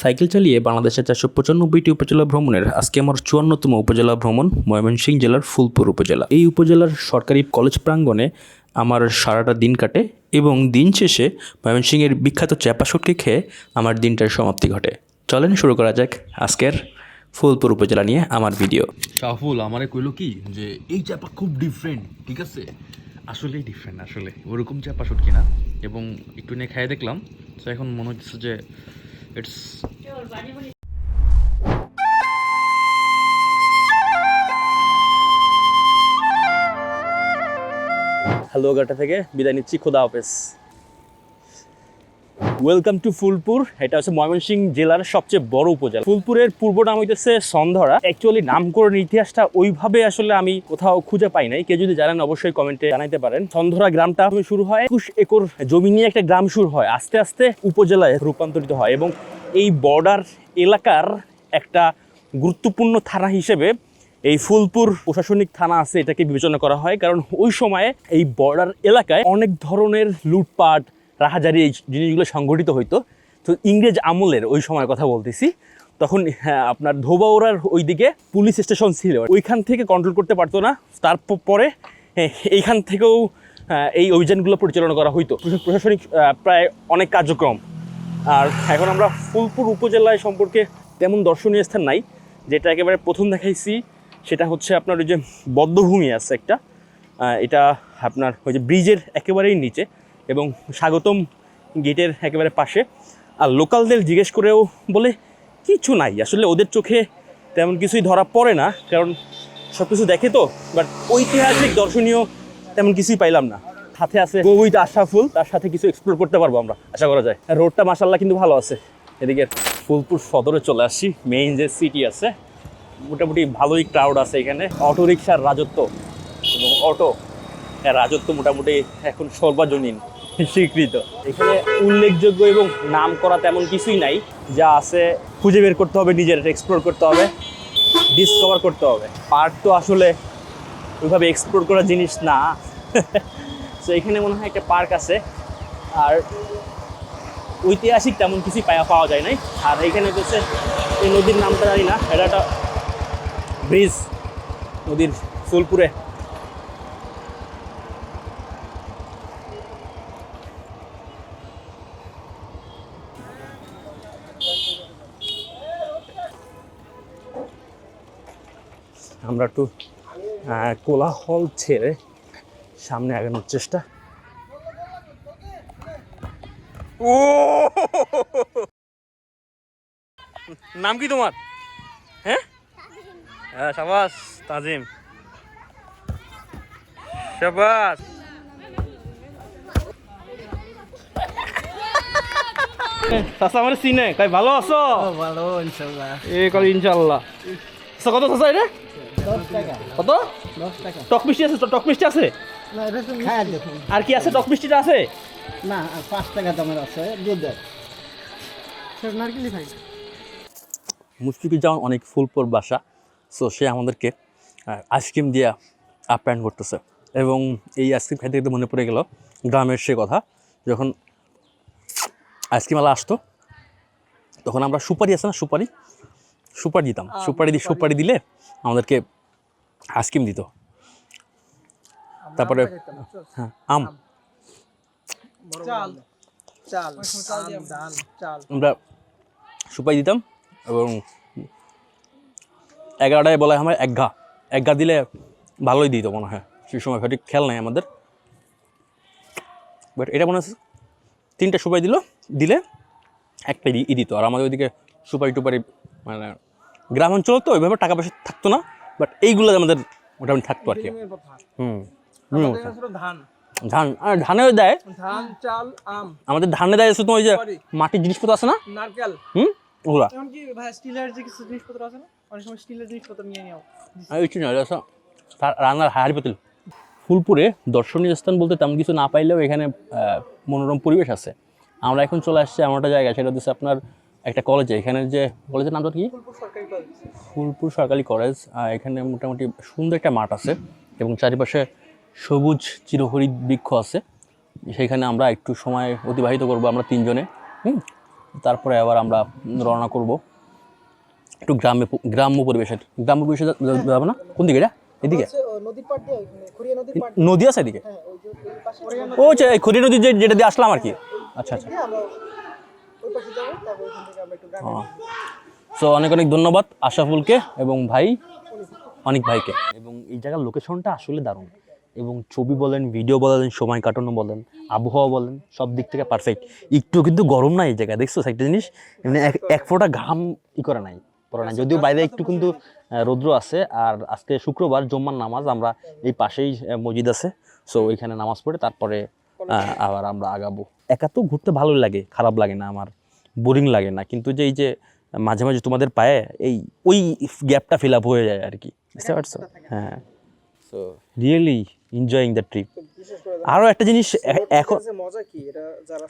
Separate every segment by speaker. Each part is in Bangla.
Speaker 1: সাইকেল চালিয়ে বাংলাদেশের চারশো পঁচানব্বইটি উপজেলা ভ্রমণের আজকে আমার চুয়ান্নতম উপজেলা ভ্রমণ, ময়মনসিংহ জেলার ফুলপুর উপজেলা। এই উপজেলার সরকারি কলেজ প্রাঙ্গণে আমার সারাটা দিন কাটে এবং দিন শেষে ময়মনসিংহের বিখ্যাত চ্যাপাশুটকে খেয়ে আমার দিনটার সমাপ্তি ঘটে। চলেন শুরু করা যাক আজকের ফুলপুর উপজেলা নিয়ে আমার ভিডিও।
Speaker 2: শাহুল, আমারে কইলো কি যে এই চাপা খুব ডিফারেন্ট ঠিক আছে? আসলেই ডিফারেন্ট আসলে। ওরকম চাপা শুটকি না। এবং একটু নিয়ে খাই দেখলাম, তো এখন মনে হচ্ছে যে ইটস
Speaker 1: হ্যালো গাটা থেকে বিদায় নিচ্ছি খোদা হাফেজ ওয়েলকাম টু ফুলপুর এটা হচ্ছে ময়মনসিংহ জেলার সবচেয়ে বড় উপজেলা। ফুলপুরের পূর্ব নাম হইতেছে সন্ধরা। অ্যাকচুয়ালি নামকরণের ইতিহাসটা ওইভাবে আসলে আমি কোথাও খুঁজে পাই নাই। কেউ যদি জানেন, অবশ্যই কমেন্টে জানাইতে পারেন। সন্ধরা গ্রামটা শুরু হয় একুশ একর জমি নিয়ে একটা গ্রাম শুরু হয়। আস্তে আস্তে উপজেলায় রূপান্তরিত হয় এবং এই বর্ডার এলাকার একটা গুরুত্বপূর্ণ থানা হিসেবে এই ফুলপুর প্রশাসনিক থানা আছে এটাকে বিবেচনা করা হয়। কারণ ওই সময়ে এই বর্ডার এলাকায় অনেক ধরনের লুটপাট রাহাজারি এই জিনিসগুলো সংঘটিত হইতো। তো ইংরেজ আমলের ওই সময় কথা বলতেছি তখন হ্যাঁ, আপনার ধোবাউড়ার ওইদিকে পুলিশ স্টেশন ছিল। ওইখান থেকে কন্ট্রোল করতে পারতো না তারপরে হ্যাঁ, এইখান থেকেও এই অভিযানগুলো পরিচালনা করা হইতো। প্রশাসনিক প্রায় অনেক কার্যক্রম। আর এখন আমরা ফুলপুর উপজেলায় সম্পর্কে তেমন দর্শনীয় স্থান নাই। যেটা একেবারে প্রথম দেখাইছি সেটা হচ্ছে আপনার ওই যে বদ্ধভূমি আছে একটা। এটা আপনার ওই যে ব্রিজের একেবারেই নিচে। এবং স্বাগতম গেটের একেবারে পাশে। আর লোকালদের জিজ্ঞেস করেও বলে কিছু নাই। আসলে ওদের চোখে তেমন কিছুই ধরা পড়ে না কারণ সব কিছু দেখে তো বাট ঐতিহাসিক দর্শনীয় তেমন কিছুই পাইলাম না। সাথে আছে উইথ আশা ফুল তার সাথে কিছু এক্সপ্লোর করতে পারব আমরা আশা করা যায়। রোডটা মাসাল্লাহ কিন্তু ভালো আছে। এদিকে ফুলপুর সদরে চলে আসছি মেইন যে সিটি আছে মোটামুটি ভালোই ক্রাউড আছে এখানে। অটো রিক্সার রাজত্ব এবং অটো রাজত্ব মোটামুটি এখন সর্বজনীন। স্বীকৃত। এখানে উল্লেখযোগ্য এবং নাম করা তেমন কিছুই নাই, যা আছে খুঁজে বের করতে হবে, নিজের এক্সপ্লোর করতে হবে ডিসকভার করতে হবে। পার্ক তো আসলে ওইভাবে এক্সপ্লোর করা জিনিস না। তো এখানে মনে হয় একটা পার্ক আছে, আর ঐতিহাসিক তেমন কিছুই পাওয়া পাওয়া যায় নাই। আর এখানে হচ্ছে এই নদীর নামটা জানি না, এটা একটা ব্রিজ নদীর ফুলপুরে। আমরা একটু কোলাহল ছেড়ে সামনে আগানোর চেষ্টা। ও! নাম কি তোমার? হ্যাঁ? হ্যাঁ সাবাস তাজিম। সাবাস। চাচা আমার চিনে কই ভালো আছো?
Speaker 3: ভালো ইনশাল্লাহ।
Speaker 1: এ কল ইনশাল্লাহ। কত চাচা এটা? কত?
Speaker 3: টক।
Speaker 1: মিষ্টি আছে টক মিষ্টি আছে?
Speaker 3: হ্যাঁ দেখুন
Speaker 1: আর কি আছে? টক মিষ্টিটা আছে?
Speaker 3: না পাঁচ টাকা দামের আছে। নারকেলি খাই
Speaker 1: মুশফিকুর জামান অনেক ফুলপুর বাসা। সো সে আমাদেরকে আইসক্রিম দিয়ে আপ্যায়ন করতেছে। এবং এই আইসক্রিম খাইতে খেতে মনে পড়ে গেল গ্রামের সে কথা। যখন আইসক্রিমওয়ালা আসতো তখন আমরা সুপারি আছে না সুপারি? সুপারি দিতাম। সুপারি দি সুপারি দিলে আমাদেরকে আইসক্রিম দিত। তারপরে হ্যাঁ আম।
Speaker 3: চাল। চাল। আম, ধান চাল।
Speaker 1: আমরা সুপারি দিতাম এবং এগারোটায় বলা হয় আমার এক ঘা। এক ঘা দিলে ভালোই দিত মনে হয়। সেই সময় সঠিক খেয়াল নাই আমাদের। বাট এটা মনে হচ্ছে তিনটা সুপাই দিল দিলে একটা ই দিত। আর আমাদের ওইদিকে সুপারি টুপারি মানে গ্রাম অঞ্চল তো ওইভাবে টাকা পয়সা থাকতো না। বাট এইগুলো আমাদের মোটামুটি থাকতো আর কি। হুম
Speaker 3: ধান।
Speaker 1: ধান ধানেও দেয়।
Speaker 3: ধান চাল আম।
Speaker 1: আমাদের ধানে দেয় শুধু ওই যে মাটির জিনিসপত্র আছে না?
Speaker 3: নারকেল।
Speaker 1: হুম ওগুলা।
Speaker 3: এমনকি ভাই স্টিলের যে কিছু জিনিসপত্র আছে না? অনেক সময় স্টিলের জিনিসপত্র নিয়ে নিও
Speaker 1: আর ওই চিনি রান্নার হাড়ি পাতিল। ফুলপুরে দর্শনীয় স্থান বলতে তেমন কিছু না পাইলেও এখানে মনোরম পরিবেশ আছে। আমরা এখন চলে আসছি এমন একটা জায়গা সেটা হচ্ছে আপনার একটা কলেজে এখানে যে কলেজের নামটা কি?
Speaker 3: ফুলপুর সরকারি কলেজ
Speaker 1: ফুলপুর সরকারি কলেজ আর এখানে মোটামুটি সুন্দর একটা মাঠ আছে এবং চারিপাশে সবুজ চিরহরিত বৃক্ষ আছে। সেখানে আমরা একটু সময় অতিবাহিত করব আমরা তিনজনে হুম? তারপরে আবার আমরা রওনা করব একটু গ্রামে গ্রাম্য পরিবেশের গ্রাম্য পরিবেশে যাব না? কোন দিকে এটা? এদিকে?
Speaker 3: পাড়
Speaker 1: নদী আছে এদিকে?
Speaker 3: হ্যাঁ ওই যে ওই পাশে।
Speaker 1: ও আচ্ছা খড়ি নদী যে- যেটা দিয়ে আসলাম আর কি। আচ্ছা আচ্ছা। সো অনেক অনেক ধন্যবাদ আশাফুলকে এবং ভাই অনেক ভাইকে। এবং এই জায়গার লোকেশনটা আসলে দারুণ। এবং ছবি বলেন ভিডিও বলেন সময় কাটানো বলেন আবহাওয়া বলেন সব দিক থেকে পারফেক্ট একটু কিন্তু গরম না এই জায়গায় দেখছ? একটা জিনিস এমনি এক ফোঁটা ঘাম ই করে নাই পরে নাই। যদিও বাইরে একটু কিন্তু রৌদ্র আছে আর আজকে শুক্রবার জম্মার নামাজ আমরা এই পাশেই মসজিদ আছে। সো ওইখানে নামাজ পড়ে তারপরে আবার আমরা আগাবো। একা তো ঘুরতে ভালো লাগে খারাপ লাগে না আমার। বোরিং লাগে না। কিন্তু যে এই যে মাঝে মাঝে তোমাদের পায়ে এই ওই গ্যাপটা ফিল আপ হয়ে যায় আর কি বুঝতে পারছ? হ্যাঁ। So really enjoying the trip আরও একটা জিনিস এখন
Speaker 3: যে মজা কি? এটা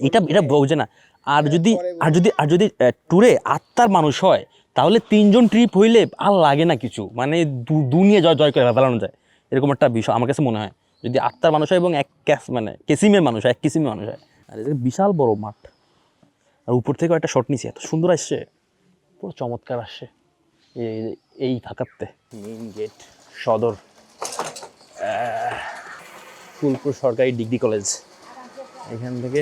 Speaker 1: এটা এটা বোঝে না আর যদি আর যদি আর যদি ট্যুরে আত্মার মানুষ হয় তাহলে তিনজন ট্রিপ হইলে আর লাগে না কিছু। মানে দু- দুনিয়া জয় জয় করে ফেলানো যায়। এরকম একটা বিষয় আমার কাছে মনে হয়। যদি আত্মার মানুষ হয় এবং এক ক্যাস মানে কেসিমের মানুষ হয় এক কিসিমের মানুষ হয় আর বিশাল বড় মাঠ। আর উপর থেকে একটা শট নিচে এত সুন্দর আসছে। পুরো চমৎকার আসছে। এই এই থাকাতে মেইন গেট সদর। ফুলপুর সরকারি ডিগ্রি কলেজ। এখান থেকে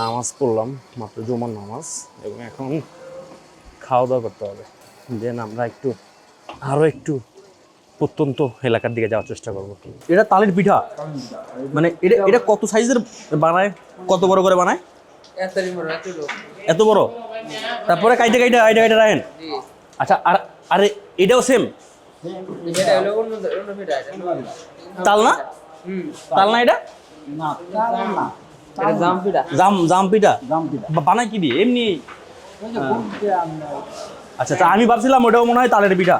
Speaker 1: নামাজ পড়লাম মাত্র জুমার নামাজ এবং এখন খাওয়া দাওয়া করতে হবে। দেন আমরা একটু আরও একটু প্রত্যন্ত এলাকার দিকে যাওয়ার চেষ্টা করব। এটা তালের পিঠা? মানে এটা এটা কত সাইজের বানায়? কত বড় করে বানায়? এত বড়? তারপরে কাইটে কাইটে আইডা কাইটে রাখেন? আচ্ছা আর আরে এটাও সেম তাল না? তাল না এটা? জাম পিঠা কি দিয়ে? এমনি? আচ্ছা তা আমি ভাবছিলাম ওটাও মনে হয় তালের পিঠা।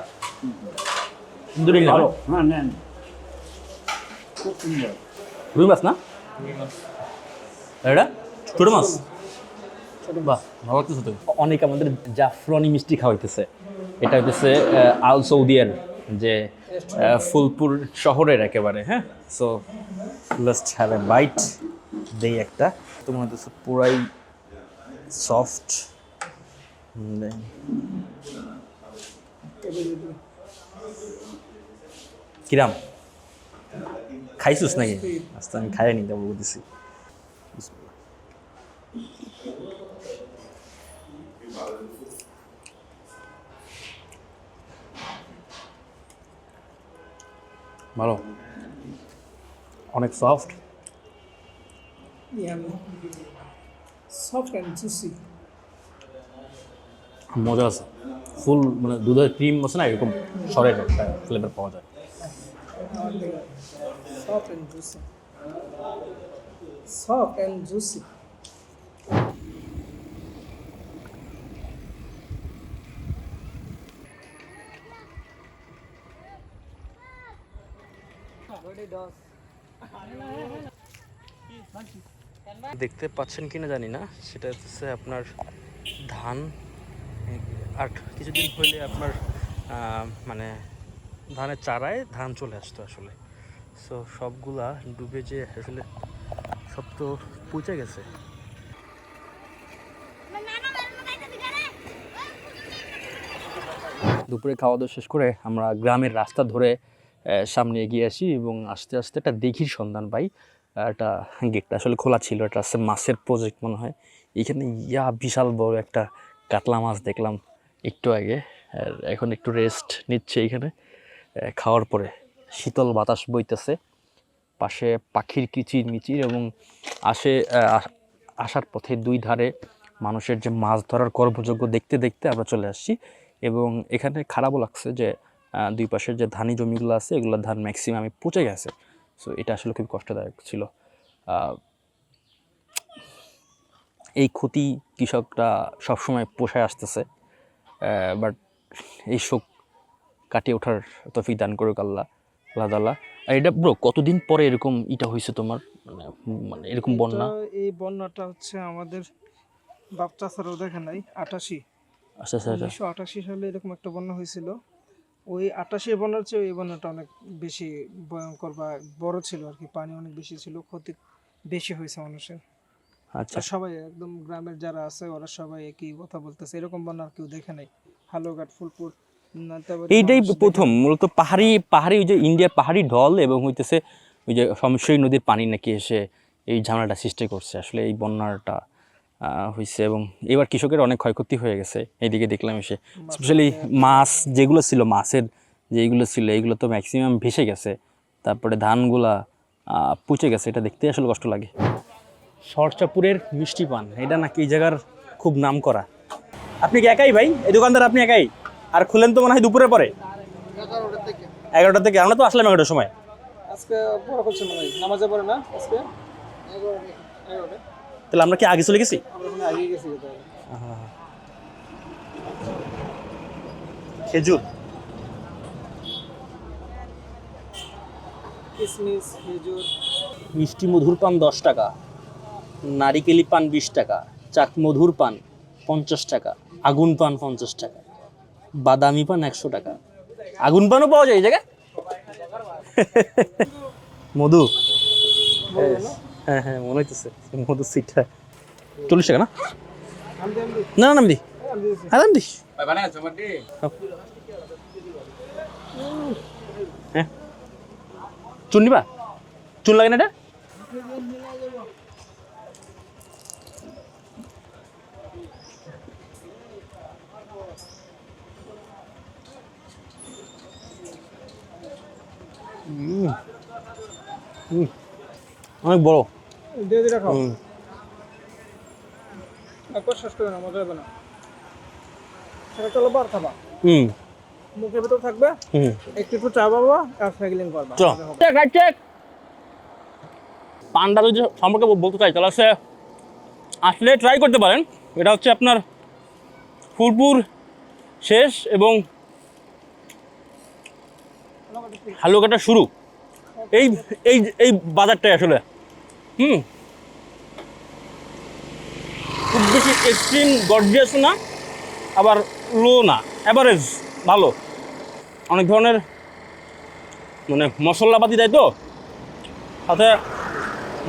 Speaker 1: ভালো।
Speaker 3: হ্যাঁ
Speaker 1: রুই মাছ না? এটা? ছোট মাছ? বাহ ভালো লাগতেছে তো। অনেক আমাদের জাফরানি মিষ্টি খাওয়াইতেছে। এটা হইতেছে আল সৌদিয়ার যে ফুলপুর শহরের একেবারে হ্যাঁ? So last have a bite দেই একটা। তোমার হইতেছে পুরাই সফট কিরাম? খাইছিস নাকি? আস্তে আমি খাই নি দেবো বলতেছি। ভালো অনেক সফট
Speaker 3: সফট অ্যান্ড জুসি
Speaker 1: মজা আছে ফুল মানে দুধের ক্রিম আছে না এরকম সরের একটা ফ্লেভার পাওয়া যায়।
Speaker 3: Soft and juicy soft and juicy
Speaker 1: দেখতে পাচ্ছেন কিনা জানি না সেটা হচ্ছে আপনার ধান। আর কিছুদিন হইলে আপনার মানে ধানের চারায় ধান চলে আসতো আসলে। সো সবগুলা ডুবে যে আসলে সব তো পচে গেছে। দুপুরে খাওয়া দাওয়া শেষ করে আমরা গ্রামের রাস্তা ধরে সামনে এগিয়ে আসি এবং আস্তে আস্তে একটা দিঘির সন্ধান পাই। একটা গেটটা আসলে খোলা ছিল এটা আসলে মাছের প্রজেক্ট মনে হয়। এখানে ইয়া বিশাল বড় একটা কাতলা মাছ দেখলাম একটু আগে। আর এখন একটু রেস্ট নিচ্ছে এখানে। খাওয়ার পরে শীতল বাতাস বইতেছে। পাশে পাখির কিচির মিচির এবং আসে, আসার পথে দুই ধারে মানুষের যে মাছ ধরার কর্মযোগ্য দেখতে দেখতে আমরা চলে আসছি। এবং এখানে খারাপও লাগছে যে দুই পাশের যে ধানি জমিগুলো আছে এগুলো ধান ম্যাক্সিমামে পচে গেছে। সো এটা আসলে খুব কষ্টদায়ক ছিল। এই ক্ষতি কৃষকরা সবসময় পোষায় আসতেছে। বাট এই শোক কাটিয়ে ওঠার তফিক দান করুক আল্লাহ আল্লাহ তাআলা। আর এটা ব্রো কতদিন পরে এরকম ইটা হয়েছে তোমার? মানে মানে এরকম বন্যা?
Speaker 4: এই বন্যাটা হচ্ছে আমাদের বাপ চাচারাও দেখে নাই আটাশি।
Speaker 1: আচ্ছা আচ্ছা আচ্ছা।
Speaker 4: উনিশশো আটাশি সালে এরকম একটা বন্যা হয়েছিল। ওই আটাশি বন্যার চেয়ে এই বন্যাটা অনেক বেশি ভয়ঙ্কর বা বড় ছিল আর কি পানি অনেক বেশি ছিল ক্ষতি বেশি হয়েছে মানুষের।
Speaker 1: আচ্ছা।
Speaker 4: সবাই একদম গ্রামের যারা আছে ওরা সবাই একই কথা বলতেছে এরকম বন্যা আর কেউ দেখে নাই। হালুঘাট ফুলপুর
Speaker 1: এইটাই প্রথম মূলত পাহাড়ি পাহাড়ি ওই যে ইন্ডিয়ার পাহাড়ি ঢল এবং হইতেছে ওই যে সমস্যই নদীর পানি নাকি এসে এই ঝামেলাটা সৃষ্টি করছে আসলে এই বন্যাটা হয়েছে এবং এবার কৃষকের অনেক ক্ষয়ক্ষতি হয়ে গেছে। এইদিকে দেখলাম এসে। স্পেশালি মাছ যেগুলো ছিল মাছের যেগুলো ছিল এইগুলো তো ম্যাক্সিমাম ভেসে গেছে। তারপরে ধানগুলা পচে গেছে। এটা দেখতে আসলে কষ্ট লাগে। সরচাপুরের মিষ্টি পান এটা নাকি এই জায়গার খুব নাম করা আপনি কি একাই ভাই? এই দোকানদার আপনি একাই? আর খুলেন তো মনে হয় দুপুরে পরে?
Speaker 4: এগারোটা থেকে।
Speaker 1: আমরা তো আসলাম এগারোটার সময়।
Speaker 4: আজকে বড় করছে মনে হয়। নামাজে পড়ে না আজকে?
Speaker 1: তাহলে আমরা কি আগে চলে গেছি? খেজুর। মিষ্টি মধুর পান দশ টাকা নারিকেলি পান বিশ টাকা চাক মধুর পান পঞ্চাশ টাকা আগুন পান পঞ্চাশ টাকা বাদামি পান একশো টাকা। আগুন পানও পাওয়া যায় এই জায়গায়? মধু। হ্যাঁ হ্যাঁ মনে হইতেছে। মধু সিটটা। চল্লিশ টাকা না। না না দি। আরে আমি দিস হ্যাঁ। চুন নিবা? চুন লাগে না এটা। অনেক বড়।
Speaker 4: দিয়ে দিয়ে রাখো একবার শেষ করে না মজা হবে না। সেটা চলো বার খাবা।
Speaker 1: হুম।
Speaker 4: মুখের ভিতর থাকবে
Speaker 1: হুম।
Speaker 4: একটু একটু চা পাবা আর সাইকেলিং করবা।
Speaker 1: চলো।
Speaker 4: মজা হবে।
Speaker 1: চেক রাইট চেক পান্ডা যদি সম্পর্কে বলতে চাই তাহলে হচ্ছে আসলে ট্রাই করতে পারেন। এটা হচ্ছে আপনার ফুলপুর শেষ এবং হালুকাটা শুরু। এই এই এই বাজারটাই আসলে। হুম। খুব বেশি এক্সট্রিম গর্জিয়াস না, আবার লো না অ্যাভারেজ ভালো। অনেক ধরনের মানে মশলাপাতি দেয় তো। সাথে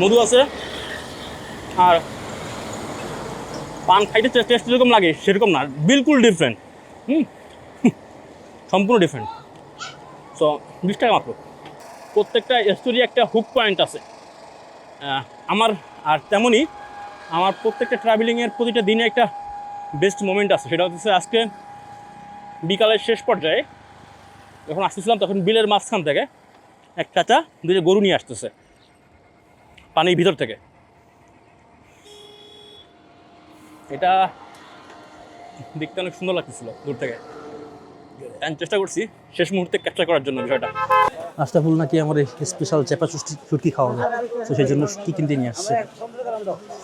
Speaker 1: মধু আছে। আর পান খাইতে টেস্ট যেরকম লাগে, সেরকম না, বিলকুল ডিফারেন্ট হুম। সম্পূর্ণ ডিফারেন্ট সো বিশ টাকা মাত্র। প্রত্যেকটা স্টোরি একটা হুক পয়েন্ট আছে। আমার আর তেমনই আমার প্রত্যেকটা ট্রাভেলিংয়ের প্রতিটা দিনে একটা বেস্ট মোমেন্ট আছে। সেটা হচ্ছে আজকে বিকালের শেষ পর্যায়ে যখন আসতেছিলাম, তখন বিলের মাঝখান থেকে এক চাচা দুটো গরু নিয়ে আসতেছে পানির ভিতর থেকে। এটা দেখতে অনেক সুন্দর লাগতেছিল দূর থেকে। আমি চেষ্টা করছি শেষ মুহূর্তে ক্যাপচার করার জন্য বিষয়টা। আশরাফুল নাকি আমার স্পেশাল চেপা চুটকি খাওয়াবে তো সেই জন্য কি কিনতে নিয়ে আসছে।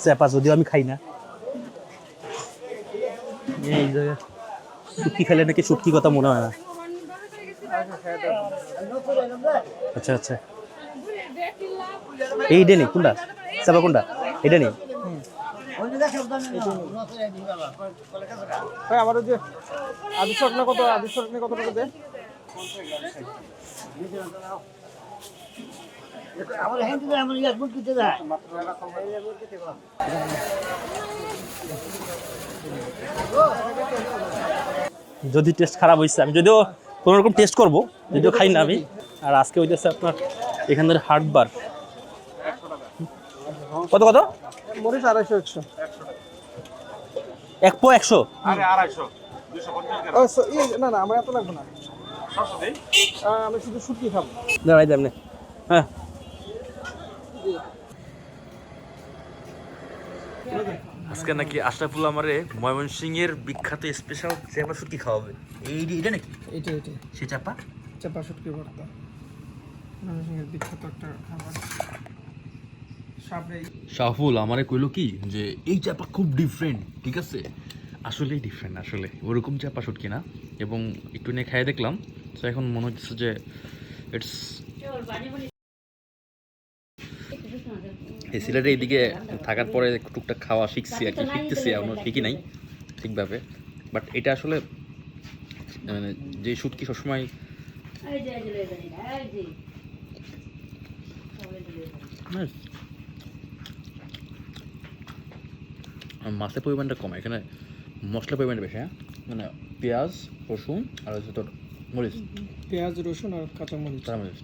Speaker 1: চেপা যদিও আমি খাই না। এই জায়গায় শুটকি খেলে নাকি শুটকি কথা মনে হয় না। আচ্ছা আচ্ছা। এইটা নেই কোনটা? চাপা কোনটা? এটা নেই
Speaker 4: ভাই আমার ওই যে আদি স্বপ্ন কত আদি স্বপ্ন কত টাকা দেয়?
Speaker 3: আমার হ্যান্ড আমার বুক দিতে
Speaker 1: যদি টেস্ট খারাপ হয়েছে আমি যদিও কোনো রকম টেস্ট করব যদিও খাই না আমি। আর আজকে হইতেছে আপনার এখানের হাটবার কত কত?
Speaker 4: মরিচ আড়াইশো একশো।
Speaker 1: এক পো একশো?
Speaker 4: ও so- না না আমার এত লাগবে না। আমি শুধু শুটকি খাব।
Speaker 1: দাঁড়াই দেমনে হ্যাঁ।
Speaker 2: আজকে নাকি আশরাফুল আমারে ময়মনসিংহের বিখ্যাত স্পেশাল চেপা শুটকি খাওয়াবে। এই এটা নাকি?
Speaker 4: এইটাই এইটাই।
Speaker 2: সে চাপা?
Speaker 4: চাপা শুটকি ভর্তা। ময়মনসিংহের বিখ্যাত একটা খাবার। সাবরে
Speaker 2: আমারে কইলো কি যে এই চাপা খুব ডিফারেন্ট ঠিক আছে? আসলেই ডিফারেন্ট আসলে। ওরকম চাপা শুটকি না। এবং একটু নিয়ে খাই দেখলাম তো এখন মনে হচ্ছে যে ইটস এই সিলেটের এইদিকে থাকার পরে টুকটাক খাওয়া শিখছি আর কি শিখতেছি এখনও শিখি নাই ঠিকভাবে। বাট এটা আসলে মানে যে শুটকি সবসময়
Speaker 1: আর মাছের পরিমাণটা কম এখানে মশলার পরিমাণটা বেশি হ্যাঁ? মানে পেঁয়াজ রসুন আর হচ্ছে তোর মরিচ।
Speaker 4: পেঁয়াজ রসুন আর কাঁচামরিচ।
Speaker 1: কাঁচামরিচ।